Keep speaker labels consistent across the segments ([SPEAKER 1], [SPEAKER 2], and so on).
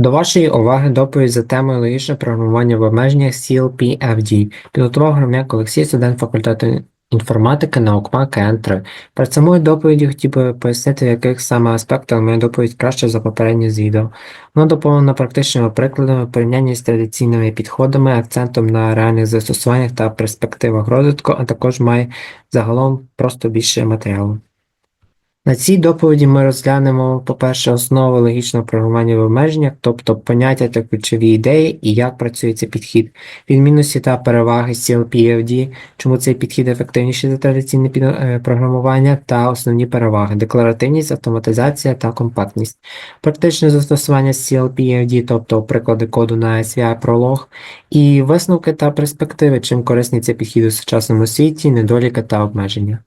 [SPEAKER 1] До вашої уваги доповідь за темою логічне програмування в обмеженнях CLP-FD. Підготував Громняк Олексій, студент факультету інформатики на УКМА КН3. Перед самою доповіді хотів би пояснити, в яких саме аспектах моя доповідь краще за попереднє з відео. Воно доповнено практичними прикладами, порівняння з традиційними підходами, акцентом на реальних застосуваннях та перспективах розвитку, а також має загалом просто більше матеріалу. На цій доповіді ми розглянемо, по-перше, основи логічного програмування в обмеженнях, тобто поняття та ключові ідеї і як працює цей підхід, відмінності та переваги CLP-FD, чому цей підхід ефективніший за традиційне е, програмування та основні переваги, декларативність, автоматизація та компактність. Практичне застосування CLP-FD, тобто приклади коду на SVI Prolog, і висновки та перспективи, чим корисний цей підхід у сучасному світі, недоліки та обмеження.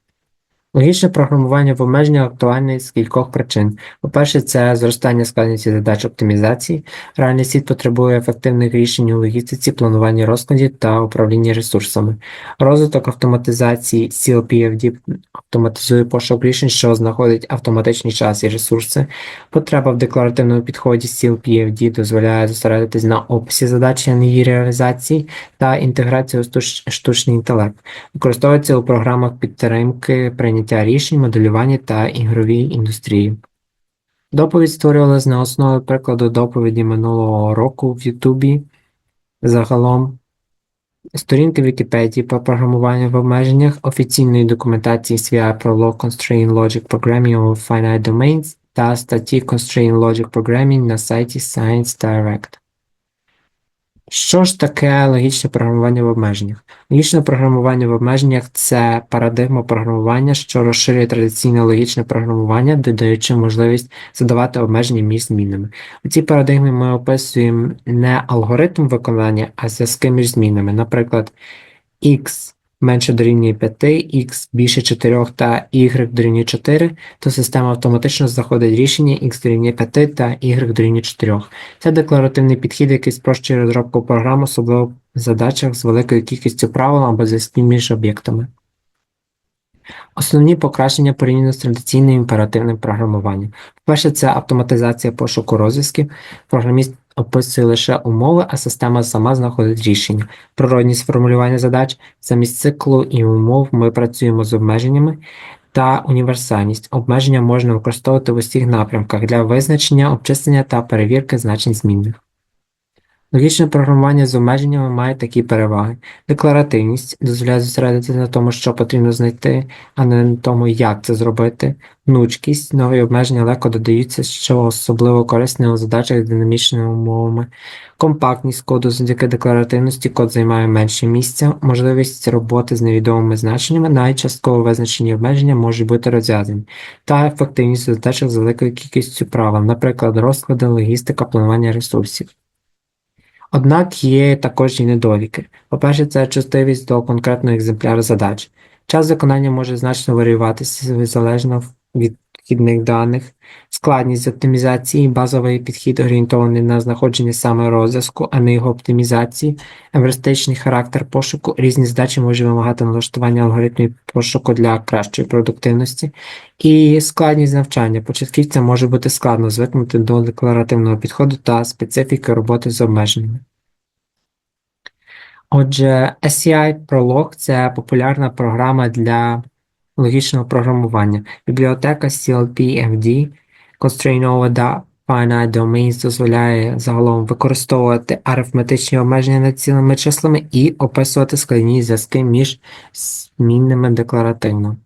[SPEAKER 1] Логічне програмування в обмеженнях актуальне з кількох причин. По-перше, це зростання складності задач оптимізації. Реальний світ потребує ефективних рішень у логістиці, плануванні розкладів та управлінні ресурсами. Розвиток автоматизації CLP-FD автоматизує пошук рішень, що знаходить автоматичний час і ресурси. Потреба в декларативному підході CLP-FD дозволяє зосередитись на описі задачі, а не її реалізації та інтеграцію штучний інтелект. Використовується у програмах підтримки, прийняття рішень, моделювання та ігровій індустрії. Доповідь створювалась на основі прикладу доповіді минулого року в Ютубі. Загалом сторінки Вікіпедії по програмуванню в обмеженнях, офіційної документації SVI про Law Constraint Logic Programming of Finite Domains та статті Constraint Logic Programming на сайті Science Direct. Що ж таке логічне програмування в обмеженнях? Логічне програмування в обмеженнях це парадигма програмування, що розширює традиційне логічне програмування, додаючи можливість задавати обмеження між змінами. У цій парадигмі ми описуємо не алгоритм виконання, а зв'язки між змінами. Наприклад, x менше дорівнює 5, x більше 4 та y дорівнює 4, то система автоматично знаходить рішення x дорівнює 5 та y дорівнює 4. Це декларативний підхід, який спрощує розробку програм, особливо в задачах з великою кількістю правил або зв'язків між об'єктами. Основні покращення порівняно з традиційним імперативним програмуванням. Перше, це автоматизація пошуку розв'язків. Програміст описує лише умови, а система сама знаходить рішення. Природність формулювання задач замість циклу і умов ми працюємо з обмеженнями. Та універсальність. Обмеження можна використовувати в усіх напрямках для визначення, обчислення та перевірки значень змінних. Логічне програмування з обмеженнями має такі переваги. Декларативність дозволяє зосередитися на тому, що потрібно знайти, а не на тому, як це зробити. Гнучкість, нові обмеження легко додаються, що особливо корисне у задачах з динамічними умовами. Компактність коду завдяки декларативності код займає менше місця, можливість роботи з невідомими значеннями, навіть частково визначені обмеження можуть бути розв'язані, та ефективність у задачах з великою кількістю правил, наприклад, розклади, логістика, планування ресурсів. Однак є також і недоліки. По-перше, це чутливість до конкретного екземпляра задач. Час виконання може значно варіюватися залежно від вхідних даних, складність оптимізації, базовий підхід орієнтований на знаходження саме розв'язку, а не його оптимізації, евристичний характер пошуку, різні задачі можуть вимагати налаштування алгоритмів пошуку для кращої продуктивності, і складність навчання. Початківцям може бути складно звикнути до декларативного підходу та специфіки роботи з обмеженнями. Отже, SCI Prolog – це популярна програма для логічного програмування. Бібліотека CLP-FD Constraint Over Finite Domains дозволяє загалом використовувати арифметичні обмеження над цілими числами і описувати складні зв'язки між змінними декларативно.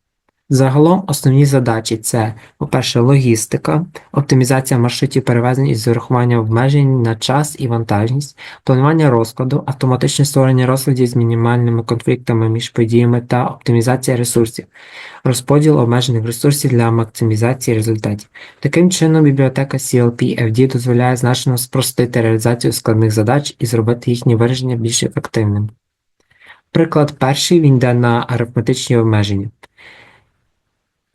[SPEAKER 1] Загалом основні задачі це, по-перше, логістика, оптимізація маршрутів перевезень із урахуванням обмежень на час і вантажність, планування розкладу, автоматичне створення розкладів з мінімальними конфліктами між подіями та оптимізація ресурсів, розподіл обмежених ресурсів для максимізації результатів. Таким чином, бібліотека CLP-FD дозволяє значно спростити реалізацію складних задач і зробити їхнє вираження більш ефективним. Приклад перший він йде на арифметичні обмеження.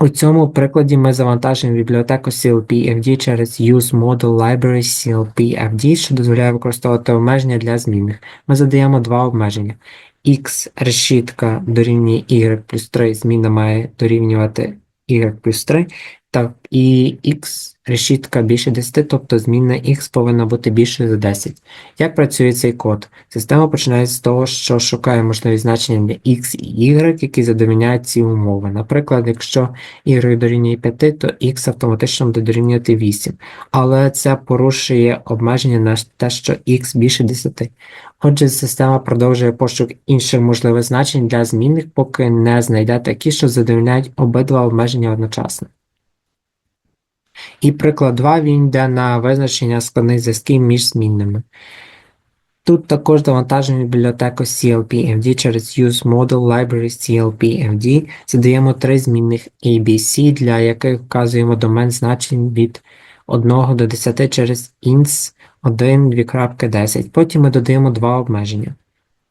[SPEAKER 1] У цьому прикладі ми завантажуємо бібліотеку CLP-FD через Use Model Library CLP-FD, що дозволяє використовувати обмеження для змінних. Ми задаємо два обмеження. X решітка дорівнює y плюс 3, зміна має дорівнювати y плюс 3, Так, і x решітка більше 10, тобто змінна x повинна бути більшою за 10. Як працює цей код? Система починає з того, що шукає можливі значення для x і y, які задовільняють ці умови. Наприклад, якщо y дорівнює 5, то x автоматично буде дорівнювати 8. Але це порушує обмеження на те, що x більше 10. Отже, система продовжує пошук інших можливих значень для змінних, поки не знайде такі, що задовольняють обидва обмеження одночасно. І приклад 2 він йде на визначення складних зв'язків між змінними. Тут також завантажуємо бібліотеку CLP-MD через Use Model Library CLP-MD. Задаємо три змінних ABC, для яких вказуємо домен значень від 1 до 10 через ins 1 2.10. Потім ми додаємо два обмеження.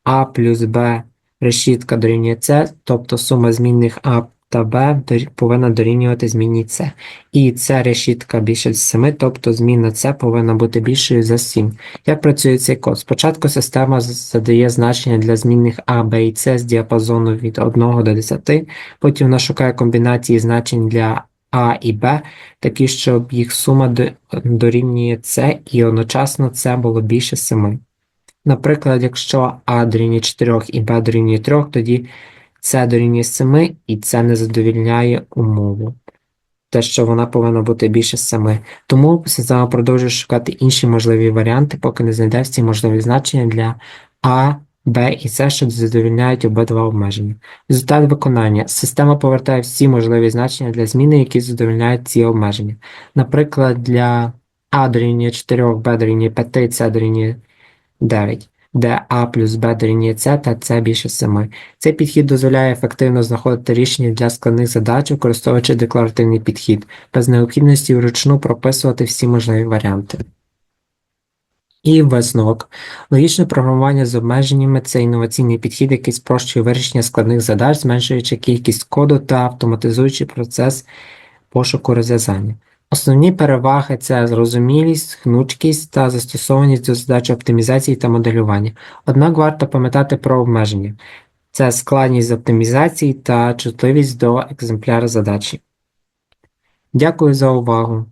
[SPEAKER 1] A плюс B решітка дорівнює C, тобто сума змінних A та B повинна дорівнювати змінній C. І C решітка більше з 7, тобто змінна C повинна бути більшою за 7. Як працює цей код? Спочатку система задає значення для змінних A, B і C з діапазону від 1 до 10, потім вона шукає комбінації значень для A і B, такі, щоб їх сума дорівнює C і одночасно C було більше 7. Наприклад, якщо А дорівнює 4 і Б дорівнює 3, тоді С дорівнює 7 і це не задовільняє умову. Те, що вона повинна бути більше 7. Тому система продовжує шукати інші можливі варіанти, поки не знайде всі можливі значення для А, Б і С, що задовільняють обидва обмеження. Результат виконання. Система повертає всі можливі значення для зміни, які задовільняють ці обмеження. Наприклад, для А дорівнює 4, Б дорівнює 5, С дорівнює 9, де А плюс Б дорівнює С та С більше 7. Цей підхід дозволяє ефективно знаходити рішення для складних задач, використовуючи декларативний підхід, без необхідності вручну прописувати всі можливі варіанти. І висновок. Логічне програмування з обмеженнями це інноваційний підхід, який спрощує вирішення складних задач, зменшуючи кількість коду та автоматизуючи процес пошуку розв'язання. Основні переваги це зрозумілість, гнучкість та застосованість до задач оптимізації та моделювання. Однак варто пам'ятати про обмеження. Це складність оптимізації та чутливість до екземпляра задачі. Дякую за увагу!